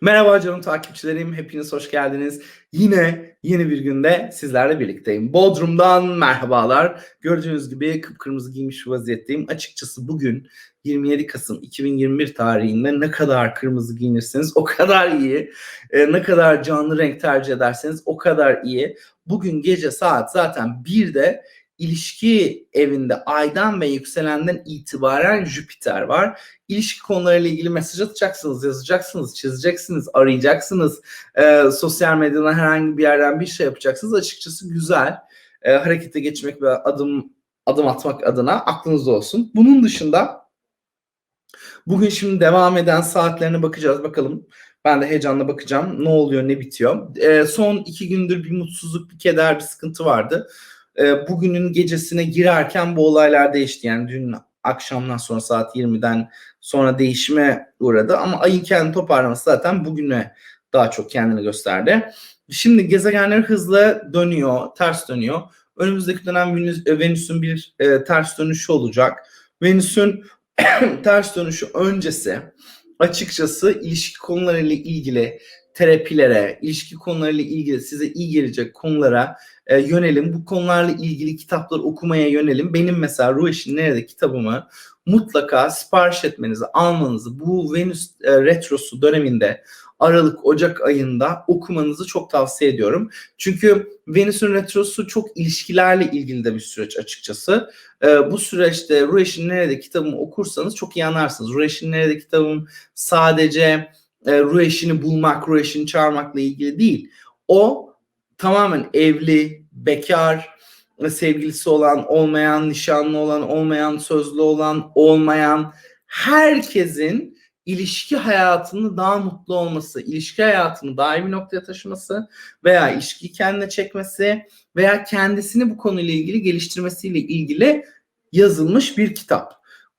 Merhaba canım takipçilerim, hepiniz hoş geldiniz. Yine yeni bir günde sizlerle birlikteyim. Bodrum'dan merhabalar. Gördüğünüz gibi kıpkırmızı giymiş vaziyetteyim. Açıkçası bugün 27 Kasım 2021 tarihinde ne kadar kırmızı giyinirseniz o kadar iyi. Ee, ne kadar canlı renk tercih ederseniz o kadar iyi. Bugün gece saat zaten 1'de ilişki evinde aydan ve yükselenden itibaren Jüpiter var. İlişki konularıyla ilgili mesaj atacaksınız, yazacaksınız, çizeceksiniz, arayacaksınız. Ee, sosyal medyadan herhangi bir yerden bir şey yapacaksınız. Açıkçası güzel. Ee, harekete geçmek ve adım adım atmak adına aklınızda olsun. Bunun dışında bugün şimdi devam eden saatlerine bakacağız bakalım. Ben de heyecanla bakacağım. Ne oluyor, ne bitiyor. Ee, son iki gündür bir mutsuzluk, bir keder, bir sıkıntı vardı e, bugünün gecesine girerken bu olaylar değişti. Yani dün akşamdan sonra saat 20'den sonra değişime uğradı. Ama ayın kendini toparlaması zaten bugüne daha çok kendini gösterdi. Şimdi gezegenler hızla dönüyor, ters dönüyor. Önümüzdeki dönem Venüs, Venüs'ün bir e, ters dönüşü olacak. Venüs'ün ters dönüşü öncesi açıkçası ilişki konularıyla ilgili terapilere, ilişki konularıyla ilgili size iyi gelecek konulara e, yönelim. Bu konularla ilgili kitaplar okumaya yönelim. Benim mesela Ruheş'in nerede kitabımı mutlaka sipariş etmenizi, almanızı bu Venüs e, retrosu döneminde Aralık Ocak ayında okumanızı çok tavsiye ediyorum. Çünkü Venüs'ün retrosu çok ilişkilerle ilgili de bir süreç açıkçası. E, bu süreçte Ruheş'in nerede kitabımı okursanız çok iyi anlarsınız. Ruheş'in nerede kitabım sadece e, ruh eşini bulmak, ruh eşini çağırmakla ilgili değil. O tamamen evli, bekar, sevgilisi olan, olmayan, nişanlı olan, olmayan, sözlü olan, olmayan herkesin ilişki hayatını daha mutlu olması, ilişki hayatını daha iyi bir noktaya taşıması veya ilişkiyi kendine çekmesi veya kendisini bu konuyla ilgili geliştirmesiyle ilgili yazılmış bir kitap.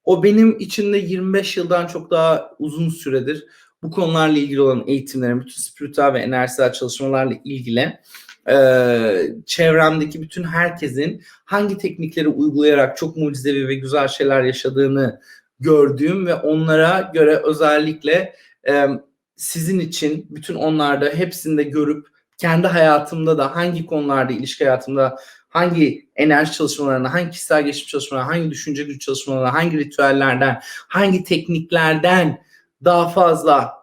O benim içinde 25 yıldan çok daha uzun süredir bu konularla ilgili olan eğitimlerin, bütün spiritüel ve enerjisel çalışmalarla ilgili e, çevremdeki bütün herkesin hangi teknikleri uygulayarak çok mucizevi ve güzel şeyler yaşadığını gördüğüm ve onlara göre özellikle e, sizin için bütün onlarda hepsinde görüp kendi hayatımda da hangi konularda ilişki hayatımda hangi enerji çalışmalarına, hangi kişisel gelişim çalışmalarına, hangi düşünce güç çalışmalarına, hangi ritüellerden, hangi tekniklerden daha fazla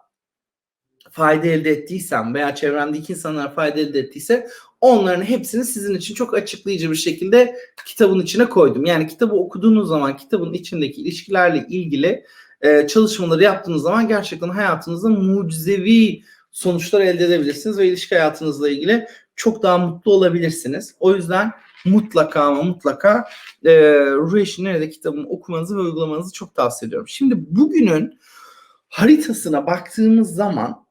fayda elde ettiysem veya çevremdeki insanlar fayda elde ettiyse onların hepsini sizin için çok açıklayıcı bir şekilde kitabın içine koydum. Yani kitabı okuduğunuz zaman kitabın içindeki ilişkilerle ilgili e, çalışmaları yaptığınız zaman gerçekten hayatınızda mucizevi sonuçlar elde edebilirsiniz ve ilişki hayatınızla ilgili çok daha mutlu olabilirsiniz. O yüzden mutlaka ama mutlaka e, Ruh Nerede kitabını okumanızı ve uygulamanızı çok tavsiye ediyorum. Şimdi bugünün haritasına baktığımız zaman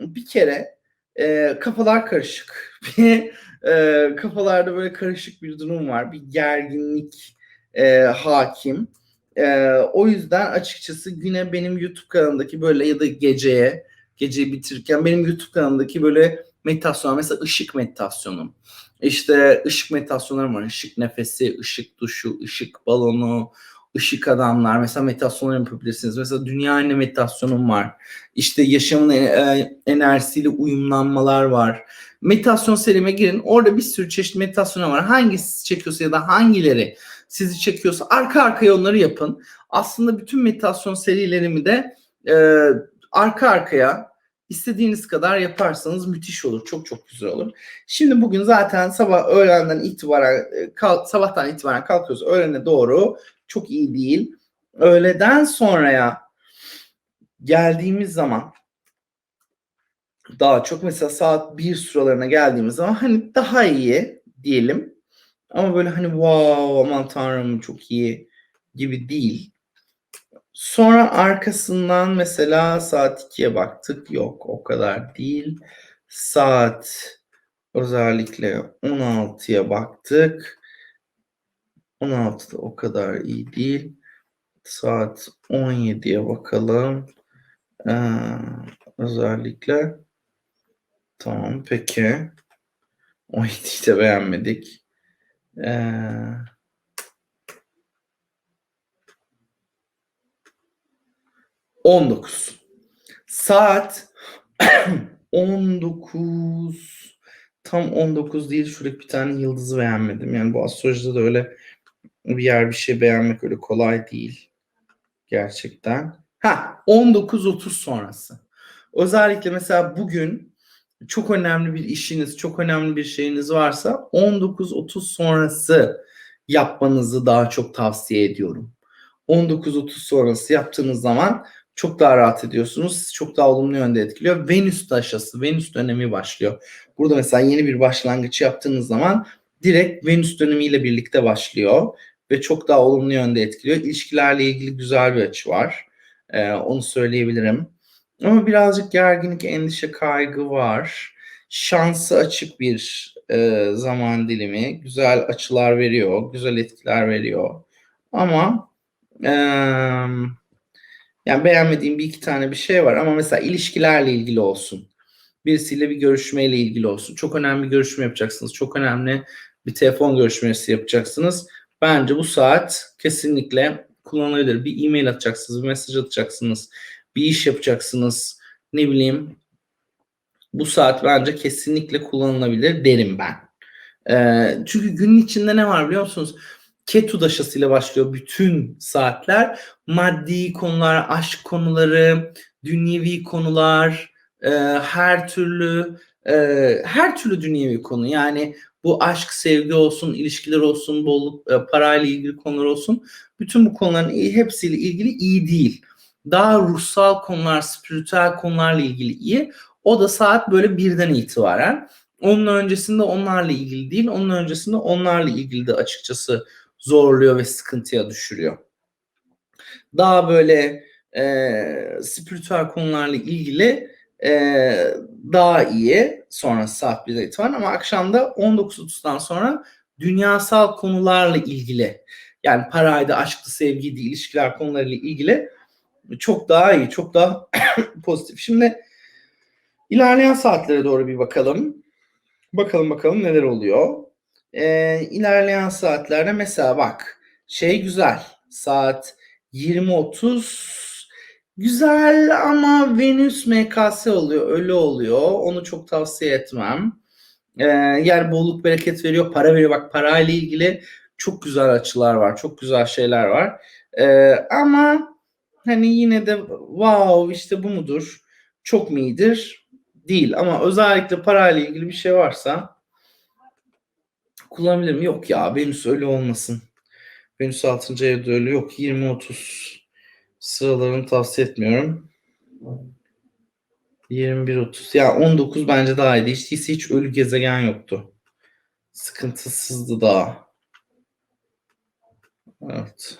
bir kere e, kafalar karışık. Bir e, kafalarda böyle karışık bir durum var. Bir gerginlik e, hakim. E, o yüzden açıkçası güne benim YouTube kanalımdaki böyle ya da geceye geceyi bitirirken benim YouTube kanalımdaki böyle meditasyon mesela ışık meditasyonu. İşte ışık meditasyonlarım var. Işık nefesi, ışık duşu, ışık balonu, ışık adamlar mesela meditasyonlar yapabilirsiniz. Mesela dünya anne meditasyonum var. İşte yaşamın e, enerjisiyle uyumlanmalar var. Meditasyon serime girin. Orada bir sürü çeşit meditasyon var. Hangisi çekiyorsa ya da hangileri sizi çekiyorsa arka arkaya onları yapın. Aslında bütün meditasyon serilerimi de e, arka arkaya istediğiniz kadar yaparsanız müthiş olur. Çok çok güzel olur. Şimdi bugün zaten sabah öğlenden itibaren kalk, sabahtan itibaren kalkıyoruz. Öğlene doğru çok iyi değil. Öğleden sonraya geldiğimiz zaman daha çok mesela saat 1 sıralarına geldiğimiz zaman hani daha iyi diyelim. Ama böyle hani wow aman tanrım çok iyi gibi değil. Sonra arkasından mesela saat 2'ye baktık. Yok o kadar değil. Saat özellikle 16'ya baktık. 16'da o kadar iyi değil. Saat 17'ye bakalım. Ee, özellikle. Tamam peki. 17'yi de beğenmedik. Ee, On dokuz. Saat 19 tam 19 değil şuradaki bir tane yıldızı beğenmedim. Yani bu astrolojide de öyle bir yer bir şey beğenmek öyle kolay değil. Gerçekten. Ha 19.30 sonrası. Özellikle mesela bugün çok önemli bir işiniz, çok önemli bir şeyiniz varsa 19.30 sonrası yapmanızı daha çok tavsiye ediyorum. 19.30 sonrası yaptığınız zaman çok daha rahat ediyorsunuz. Çok daha olumlu yönde etkiliyor. Venüs taşası, Venüs dönemi başlıyor. Burada mesela yeni bir başlangıç yaptığınız zaman direkt Venüs dönemiyle birlikte başlıyor ve çok daha olumlu yönde etkiliyor. İlişkilerle ilgili güzel bir açı var. Ee, onu söyleyebilirim. Ama birazcık gerginlik, endişe, kaygı var. Şansı açık bir e, zaman dilimi. Güzel açılar veriyor, güzel etkiler veriyor. Ama e, yani beğenmediğim bir iki tane bir şey var. Ama mesela ilişkilerle ilgili olsun. Birisiyle bir görüşmeyle ilgili olsun. Çok önemli bir görüşme yapacaksınız. Çok önemli bir telefon görüşmesi yapacaksınız. Bence bu saat kesinlikle kullanılabilir. Bir e-mail atacaksınız, bir mesaj atacaksınız, bir iş yapacaksınız. Ne bileyim. Bu saat bence kesinlikle kullanılabilir derim ben. Ee, çünkü günün içinde ne var biliyor musunuz? Ketu daşasıyla başlıyor bütün saatler. Maddi konular, aşk konuları, dünyevi konular, e, her türlü e, her türlü dünyevi konu. Yani bu aşk, sevgi olsun, ilişkiler olsun, bolluk, e, parayla ilgili konular olsun. Bütün bu konuların hepsiyle ilgili iyi değil. Daha ruhsal konular, spiritüel konularla ilgili iyi. O da saat böyle birden itibaren. Onun öncesinde onlarla ilgili değil. Onun öncesinde onlarla ilgili de açıkçası zorluyor ve sıkıntıya düşürüyor. Daha böyle e, spiritüel konularla ilgili e, daha iyi sonra saat 1'de itibaren ama akşamda 19.30'dan sonra dünyasal konularla ilgili yani paraydı, aşktı, sevgiydi, ilişkiler konularıyla ilgili çok daha iyi, çok daha pozitif. Şimdi ilerleyen saatlere doğru bir bakalım. Bakalım bakalım neler oluyor. Ee, ilerleyen saatlerde mesela bak şey güzel saat 20.30 güzel ama Venüs MKS oluyor öyle oluyor onu çok tavsiye etmem. Ee, yer bolluk bereket veriyor para veriyor bak parayla ilgili çok güzel açılar var çok güzel şeyler var. Ee, ama hani yine de wow işte bu mudur çok mu iyidir değil ama özellikle parayla ilgili bir şey varsa kullanabilirim. Yok ya Venüs öyle olmasın. Venüs 6. evde öyle yok. 20-30 sıralarını tavsiye etmiyorum. 21-30. Ya 19 bence daha iyiydi. Hiç değilse hiç ölü gezegen yoktu. Sıkıntısızdı daha. Evet.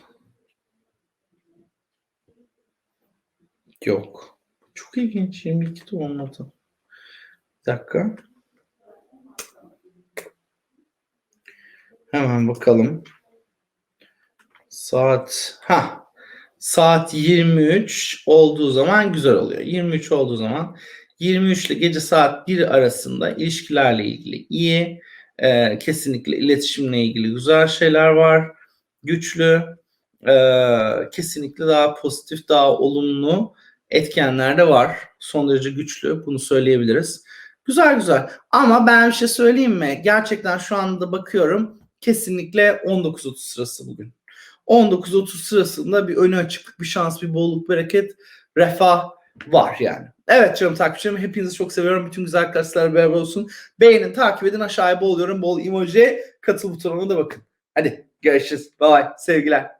Yok. Çok ilginç. 22'de olmadı. Bir dakika. Hemen bakalım. Saat ha saat 23 olduğu zaman güzel oluyor. 23 olduğu zaman 23 ile gece saat 1 arasında ilişkilerle ilgili iyi. Ee, kesinlikle iletişimle ilgili güzel şeyler var. Güçlü. Ee, kesinlikle daha pozitif, daha olumlu etkenler de var. Son derece güçlü. Bunu söyleyebiliriz. Güzel güzel. Ama ben bir şey söyleyeyim mi? Gerçekten şu anda bakıyorum kesinlikle 19.30 sırası bugün. 19.30 sırasında bir önü açıklık, bir şans, bir bolluk, bereket, refah var yani. Evet canım takipçilerim hepinizi çok seviyorum. Bütün güzel arkadaşlar beraber olsun. Beğenin, takip edin. Aşağıya bol yorum, bol emoji. Katıl butonuna da bakın. Hadi görüşürüz. Bye bye. Sevgiler.